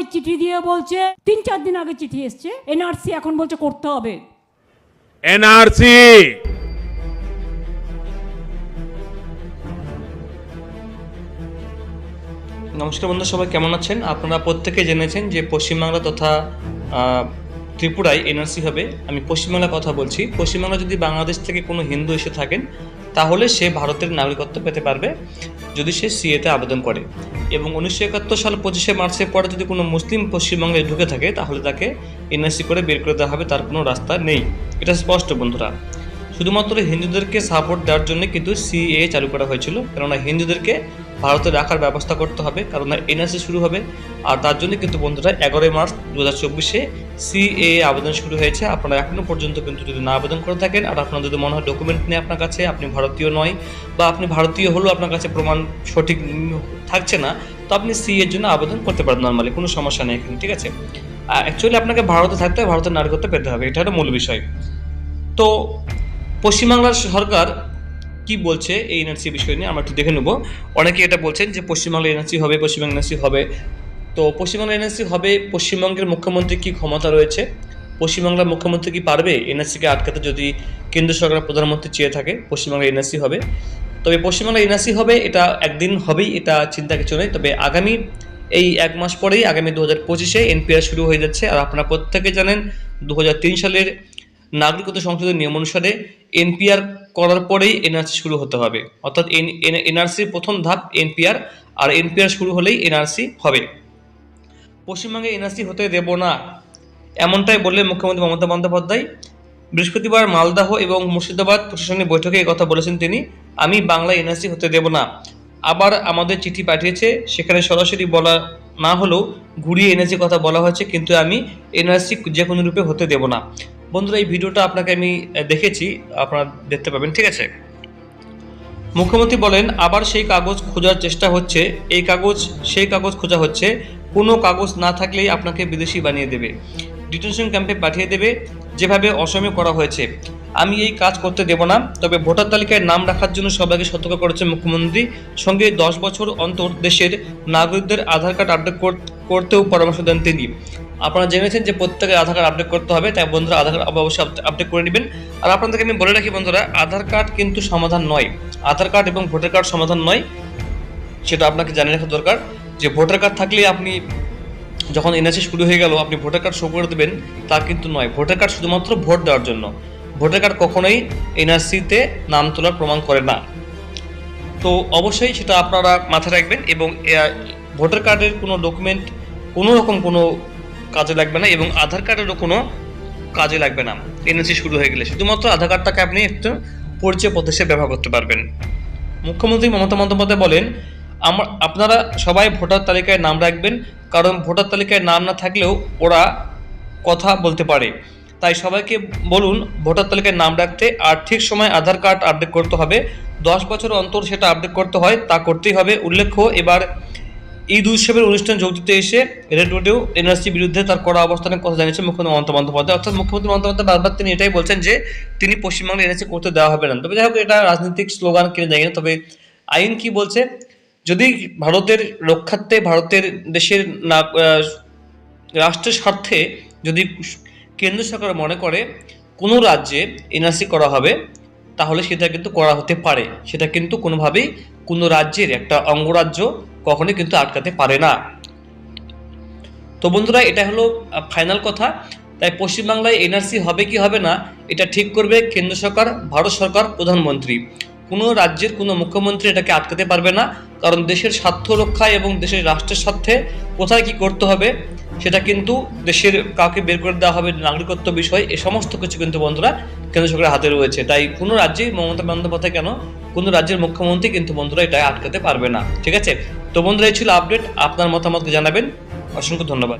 সবাই চিঠি দিয়ে বলছে তিন চার দিন আগে চিঠি এসছে এনআরসি এখন বলছে করতে হবে। এনআরসি! নমস্কার বন্ধু সবাই কেমন আছেন? আপনারা প্রত্যেকে জেনেছেন যে পশ্চিমবাংলা তথা আহ, ত্রিপুরায় এনআরসি হবে। আমি পশ্চিমবাংলার কথা বলছি। পশ্চিমবাংলা যদি বাংলাদেশ থেকে কোনো হিন্দু এসে থাকেন তাহলে সে ভারতের নাগরিকত্ব পেতে পারবে যদি সে সিএতে আবেদন করে। এবং উনিশশো একাত্তর সাল পঁচিশে মার্চের পরে যদি কোনো মুসলিম পশ্চিমবঙ্গে ঢুকে থাকে, তাহলে তাকে এনআরসি করে বের করে দেওয়া হবে, তার কোনো রাস্তা নেই। এটা স্পষ্ট, বন্ধুরা। শুধুমাত্র হিন্দুদেরকে সাপোর্ট দেওয়ার জন্য কিন্তু সিএ চালু করা হয়েছিল। কেননা হিন্দুদেরকে ভারতে রাখার ব্যবস্থা করতে হবে, কারণ এনআরসি শুরু হবে। আর তার জন্য কিন্তু বন্ধুরা এগারোই মার্চ দু হাজার চব্বিশে সিএ আবেদন শুরু হয়েছে। আপনারা এখনও পর্যন্ত কিন্তু যদি না আবেদন করে থাকেন, আর আপনার যদি মনে হয় ডকুমেন্ট নেই আপনার কাছে, আপনি ভারতীয় নয়, বা আপনি ভারতীয় হলেও আপনার কাছে প্রমাণ সঠিক থাকছে না, তো আপনি সি এর জন্য আবেদন করতে পারেন নর্মালি কোনো সমস্যা নেই এখানে, ঠিক আছে? অ্যাকচুয়ালি আপনাকে ভারতে থাকতে হবে, ভারতের নাগরিকত্ব পেতে হবে, এটা হলো মূল বিষয়। তো পশ্চিমবাংলার সরকার কি বলছে এই এনআরসি বিষয় নিয়ে আমরা একটু দেখে নেব। অনেকে এটা বলছেন যে পশ্চিমবাংলা এনআরসি হবে পশ্চিমবাংলা এনআরসি হবে। তো পশ্চিমবাংলা এনআরসি হবে, পশ্চিমবঙ্গের মুখ্যমন্ত্রী কি ক্ষমতা রয়েছে? পশ্চিমবাংলার মুখ্যমন্ত্রী কি পারবে এনআরসিকে আটকাতে যদি কেন্দ্র সরকার প্রধানমন্ত্রী চেয়ে থাকে? পশ্চিমবাংলা এনআরসি হবে। তবে পশ্চিমবাংলা এনআরসি হবে, এটা একদিন হবেই, এটা চিন্তা কিছু নেই। তবে আগামী এই এক মাস পরেই, আগামী দু হাজার পঁচিশে এনপিআর শুরু হয়ে যাচ্ছে। আর আপনারা প্রত্যেকে জানেন দু হাজার তিন সালের নাগরিকত্ব সংশোধন নিয়ম অনুসারে এনপিআর করার পরেই এনআরসি শুরু হতে হবে। অর্থাৎ এনআরসির প্রথম ধাপ এনপিআর, আর এনপিআর শুরু হলেই এনআরসি হবে। পশ্চিমবঙ্গে এনআরসি হতে দেব না, এমনটাই বললেন মুখ্যমন্ত্রী মমতা বন্দ্যোপাধ্যায়। বৃহস্পতিবার মালদাহ এবং মুর্শিদাবাদ প্রশাসনিক বৈঠকে এই কথা বলেছেন তিনি, আমি বাংলা এনআরসি হতে দেব না। আবার আমাদের চিঠি পাঠিয়েছে, সেখানে সরাসরি বলা না হলেও ঘুরিয়ে এনআরসি কথা বলা হয়েছে, কিন্তু আমি এনআরসি যে কোনো রূপে হতে দেব না। বন্ধুরা, এই ভিডিওটা আপনাকে আমি দেখেছি, আপনারা দেখতে পাবেন, ঠিক আছে? মুখ্যমন্ত্রী বলেন, আবার সেই কাগজ খোঁজার চেষ্টা হচ্ছে, এই কাগজ, সেই কাগজ খোঁজা হচ্ছে, কোনো কাগজ না থাকলেই আপনাকে বিদেশি বানিয়ে দেবে। ডিটেনশন ক্যাম্পে পাঠিয়ে দেবে, যেভাবে অসমে করা হয়েছে। আমি এই কাজ করতে দেব না, তবে ভোটার তালিকায় নাম রাখার জন্য সবাইকে সতর্ক করেছেন মুখ্যমন্ত্রী। সঙ্গে দশ বছর অন্তর দেশের নাগরিকদের আধার কার্ড আপডেট করতেও পরামর্শ দেন তিনি। আপনারা জেনেছেন যে প্রত্যেকের আধার কার্ড আপডেট করতে হবে, তাই বন্ধুরা আধার কার্ড অবশ্যই আপডেট করে নেবেন। আর আপনাদেরকে আমি বলে রাখি বন্ধুরা, আধার কার্ড কিন্তু সমাধান নয়। আধার কার্ড এবং ভোটার কার্ড সমাধান নয়, সেটা আপনাকে জানিয়ে রাখা দরকার। যে ভোটার কার্ড থাকলে আপনি যখন এনআরসি শুরু হয়ে গেল, আপনি ভোটার কার্ড শো করে দেবেন, তা কিন্তু নয়। ভোটার কার্ড শুধুমাত্র ভোট দেওয়ার জন্য। ভোটার কার্ড কখনোই এনআরসিতে নাম তোলার প্রমাণ করে না। তো অবশ্যই সেটা আপনারা মাথায় রাখবেন এবং ভোটার কার্ডের কোনো ডকুমেন্ট কোনো রকম কোনো কাজে লাগবে না এবং আধার কার্ডেরও কোনো কাজে লাগবে না। এনআরসি শুরু হয়ে গেলে শুধুমাত্র আধার কার্ডটাকে আপনি একটা পরিচয় পথ হিসেবে ব্যবহার করতে পারবেন। মুখ্যমন্ত্রী মমতা বন্দ্যোপাধ্যায় বলেন, আমার, আপনারা সবাই ভোটার তালিকায় নাম রাখবেন কারণ ভোটার তালিকায় নাম না থাকলেও ওরা কথা বলতে পারে। তাই সবাইকে বলুন, ভোটার তালিকায় নাম রাখতে আর ঠিক সময় আধার কার্ড আপডেট করতে হবে। দশ বছর অন্তর সেটা আপডেট করতে হয়, তা করতেই হবে। উল্লেখ্য, এবার ঈদ উৎসবের অনুষ্ঠান যোগ দিতে এসে রেড রোডেও এনআরসি বিরুদ্ধে তার কড়া অবস্থানের কথা জানিয়েছেন মুখ্যমন্ত্রী মমতা বন্দ্যোপাধ্যায়। অর্থাৎ মুখ্যমন্ত্রী মমতা বারবার তিনি এটাই বলছেন যে, তিনি পশ্চিমবঙ্গে এনআরসি করতে দেওয়া হবে না। তবে যাই হোক, এটা রাজনৈতিক স্লোগান কিনে না তবে আইন কি বলছে? যদি ভারতের রক্ষার্থে, ভারতের দেশের না রাষ্ট্রের স্বার্থে যদি কেন্দ্র সরকার মনে করে কোনো রাজ্যে এনআরসি করা হবে, তাহলে সেটা কিন্তু করা হতে পারে। সেটা কিন্তু কোনোভাবেই কোনো রাজ্যের একটা অঙ্গরাজ্য কখনোই কিন্তু আটকাতে পারে না। তো বন্ধুরা, এটা হলো ফাইনাল কথা। তাই পশ্চিমবাংলায় এনআরসি হবে কি হবে না, এটা ঠিক করবে কেন্দ্র সরকার, ভারত সরকার প্রধানমন্ত্রী। কোনো রাজ্যের কোনো মুখ্যমন্ত্রী এটাকে আটকাতে পারবে না। কারণ দেশের স্বার্থ রক্ষায় এবং দেশের রাষ্ট্রের স্বার্থে কোথায় কি করতে হবে, সেটা কিন্তু দেশের কাউকে বের করে দেওয়া হবে নাগরিকত্ব বিষয়, এ সমস্ত কিছু কিন্তু বন্ধুরা কেন্দ্র সরকারের হাতে রয়েছে। তাই কোনো রাজ্যে মমতা বন্দ্যোপাধ্যায় কেন, কোনো রাজ্যের মুখ্যমন্ত্রী কিন্তু বন্ধুরা এটা আটকাতে পারবে না। ঠিক আছে? তো বন্ধুরা, এই ছিল আপডেট। আপনার মতামতকে জানাবেন। অসংখ্য ধন্যবাদ।